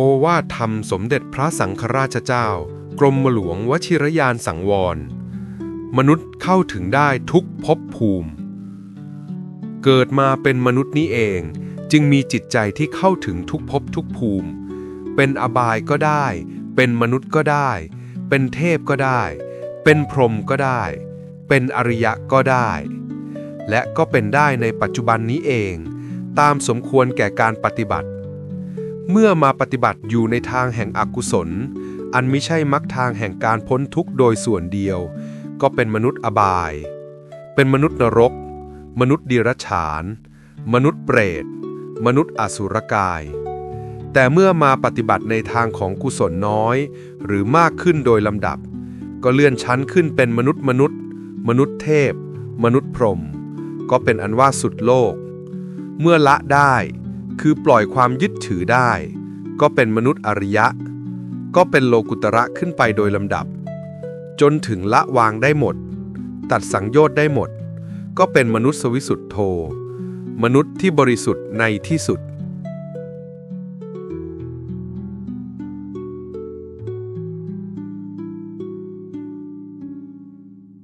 โอวาทธรรมสมเด็จพระสังฆราชเจ้า กรมหลวงวชิรยานสังวร มนุษย์เข้าถึงได้ทุกภพภูมิ เกิดมาเป็นมนุษย์นี้เองจึงมีจิตใจที่เข้าถึงทุกภพทุกภูมิ เป็นอบายก็ได้ เป็นมนุษย์ก็ได้ เป็นเทพก็ได้ เป็นพรหมก็ได้ เป็นอริยะก็ได้ และก็เป็นได้ในปัจจุบันนี้เอง ตามสมควรแก่การปฏิบัติ เมื่อมาปฏิบัติอยู่ในทางแห่งอกุศล อันไม่ใช่มักทางแห่งการพ้นทุกข์โดยส่วนเดียว ก็เป็นมนุษย์อบาย เป็นมนุษย์นรก มนุษย์ดีรัจฉาน มนุษย์เปรต มนุษย์อสุรกาย แต่เมื่อมาปฏิบัติในทางของกุศลน้อย หรือมากขึ้นโดยลำดับ ก็เลื่อนชั้นขึ้นเป็นมนุษย์มนุษย์ มนุษย์เทพ มนุษย์พรหมก็เป็นอันว่าสุดโลก เมื่อละได้ คือปล่อยความยึดถือได้ ก็เป็นมนุษย์อริยะ ก็เป็นโลกุตระขึ้นไปโดยลำดับ จนถึงละวางได้หมด ตัดสังโยชน์ได้หมด ก็เป็นมนุษย์สวิสุทธโธ มนุษย์ที่บริสุทธิ์ในที่สุด